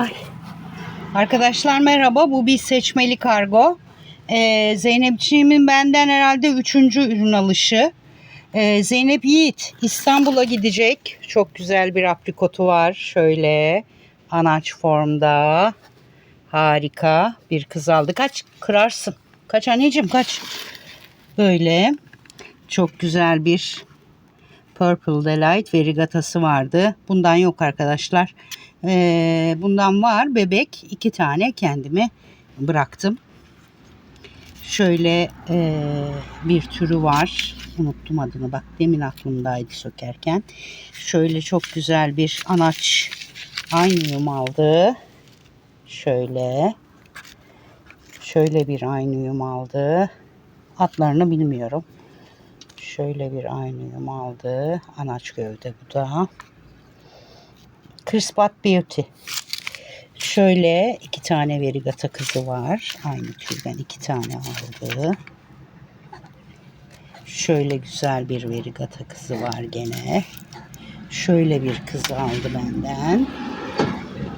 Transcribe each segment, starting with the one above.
Ay. Arkadaşlar merhaba. Bu bir seçmeli kargo. Ee, Zeynepciğimin benden herhalde üçüncü ürün alışı. Ee, Zeynep Yiğit İstanbul'a gidecek. Çok güzel bir aprikotu var. Şöyle anaç formda. Harika bir kız aldı. Kaç kırarsın. Kaç anneciğim kaç. Böyle çok güzel bir Purple Delight verigatası vardı. Bundan yok arkadaşlar. Bundan var bebek. iki tane kendime bıraktım. Şöyle e, bir türü var. Unuttum adını bak demin aklımdaydı sökerken. Şöyle çok güzel bir anaç aynıyum aldı. Şöyle. Şöyle bir aynıyum aldı. Adlarını bilmiyorum. Şöyle bir aynıyum aldı. Anaç gövde bu da. Crispat Beauty. Şöyle iki tane verigata kızı var. Aynı türden iki tane aldı. Şöyle güzel bir verigata kızı var gene. Şöyle bir kız aldı benden.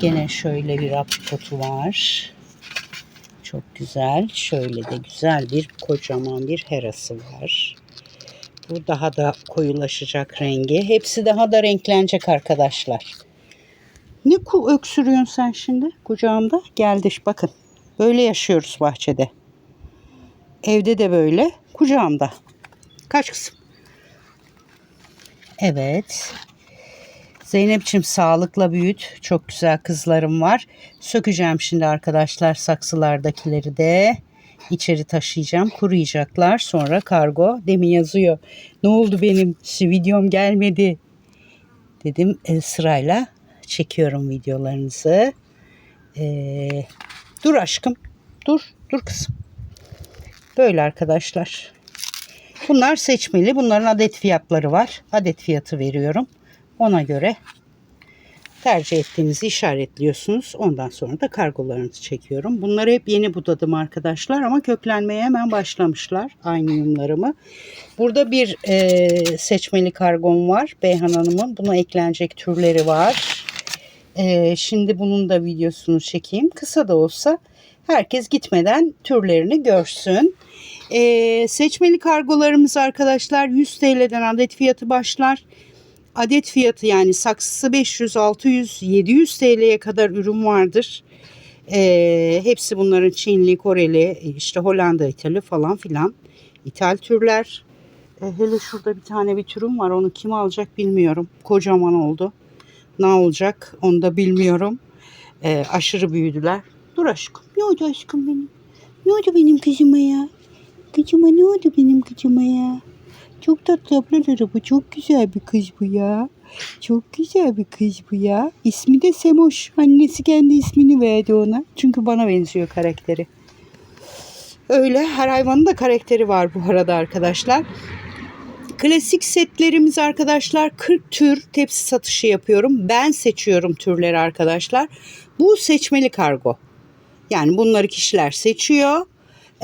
Gene şöyle bir apricotu var. Çok güzel. Şöyle de güzel bir kocaman bir herası var. Bu daha da koyulaşacak rengi. Hepsi daha da renklenecek arkadaşlar. Ne ku öksürüyorsun sen şimdi kucağımda? Geldi bakın. Böyle yaşıyoruz bahçede. Evde de böyle. Kucağımda. Kaç kızım? Evet. Zeynep'ciğim sağlıkla büyüt. Çok güzel kızlarım var. Sökeceğim şimdi arkadaşlar saksılardakileri de. İçeri taşıyacağım. Kuruyacaklar. Sonra kargo. Demin yazıyor. Ne oldu benim? Videom gelmedi. Dedim e, sırayla çekiyorum videolarınızı. Ee, dur aşkım. Dur. Dur kızım. Böyle arkadaşlar. Bunlar seçmeli. Bunların adet fiyatları var. Adet fiyatı veriyorum. Ona göre tercih ettiğinizi işaretliyorsunuz. Ondan sonra da kargolarınızı çekiyorum. Bunları hep yeni budadım arkadaşlar ama köklenmeye hemen başlamışlar. Aynı yumlarımı. Burada bir e, seçmeli kargom var. Beyhan Hanım'ın. Buna eklenecek türleri var. E, şimdi bunun da videosunu çekeyim. Kısa da olsa herkes gitmeden türlerini görsün. E, seçmeli kargolarımız arkadaşlar 100 TL'den adet fiyatı başlar adet fiyatı yani saksısı 500, 600, 700 TL'ye kadar ürün vardır. Ee, hepsi bunların Çinli, Koreli, işte Hollanda, İtalya falan filan. İthal türler. Ee, hele şurada bir tane bir türüm var. Onu kim alacak bilmiyorum. Kocaman oldu. Ne olacak onu da bilmiyorum. Ee, aşırı büyüdüler. Dur aşkım. Ne oldu aşkım benim? Ne oldu benim kızıma ya? Kızıma ne oldu benim kızıma ya? Çok tatlı ablaları bu. Çok güzel bir kız bu ya. Çok güzel bir kız bu ya. İsmi de Semoş. Annesi kendi ismini verdi ona. Çünkü bana benziyor karakteri. Öyle her hayvanın da karakteri var bu arada arkadaşlar. Klasik setlerimiz arkadaşlar 40 tür tepsi satışı yapıyorum. Ben seçiyorum türleri arkadaşlar. Bu seçmeli kargo. Yani bunları kişiler seçiyor.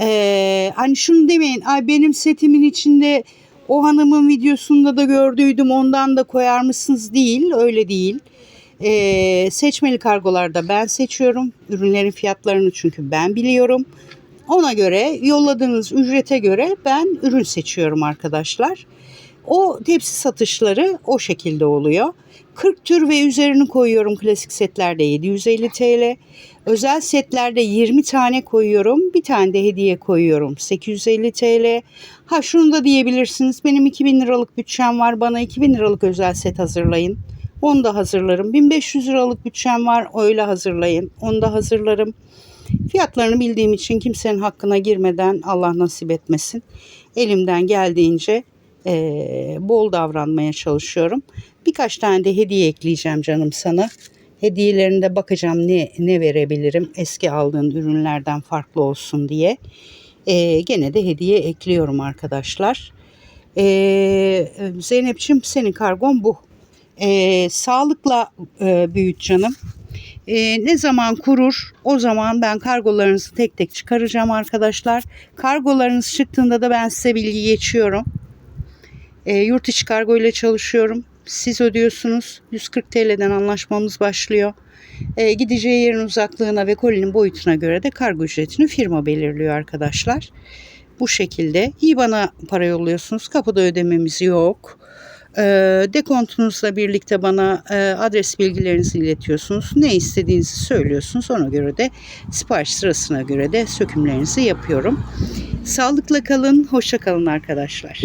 Ee, hani şunu demeyin. Ay benim setimin içinde o hanımın videosunda da gördüydüm ondan da koyar mısınız? Değil öyle değil. Ee, seçmeli kargolarda ben seçiyorum. Ürünlerin fiyatlarını çünkü ben biliyorum. Ona göre yolladığınız ücrete göre ben ürün seçiyorum arkadaşlar. O tepsi satışları o şekilde oluyor. 40 tür ve üzerini koyuyorum klasik setlerde 750 TL. Özel setlerde 20 tane koyuyorum. Bir tane de hediye koyuyorum 850 TL. Ha şunu da diyebilirsiniz. Benim 2000 liralık bütçem var. Bana 2000 liralık özel set hazırlayın. Onu da hazırlarım. 1500 liralık bütçem var. Öyle hazırlayın. Onu da hazırlarım. Fiyatlarını bildiğim için kimsenin hakkına girmeden Allah nasip etmesin. Elimden geldiğince e, bol davranmaya çalışıyorum. Birkaç tane de hediye ekleyeceğim canım sana. Hediyelerinde bakacağım ne ne verebilirim eski aldığın ürünlerden farklı olsun diye. E, gene de hediye ekliyorum arkadaşlar. E, Zeynep'ciğim senin kargon bu. E, sağlıkla e, büyüt canım. E, ne zaman kurur o zaman ben kargolarınızı tek tek çıkaracağım arkadaşlar. Kargolarınız çıktığında da ben size bilgi geçiyorum. E, yurt içi kargo ile çalışıyorum. Siz ödüyorsunuz. 140 TL'den anlaşmamız başlıyor. E, gideceği yerin uzaklığına ve kolinin boyutuna göre de kargo ücretini firma belirliyor arkadaşlar. Bu şekilde IBAN'a para yolluyorsunuz. Kapıda ödememiz yok. E, dekontunuzla birlikte bana e, adres bilgilerinizi iletiyorsunuz. Ne istediğinizi söylüyorsunuz. Ona göre de sipariş sırasına göre de sökümlerinizi yapıyorum. Sağlıkla kalın, hoşça kalın arkadaşlar.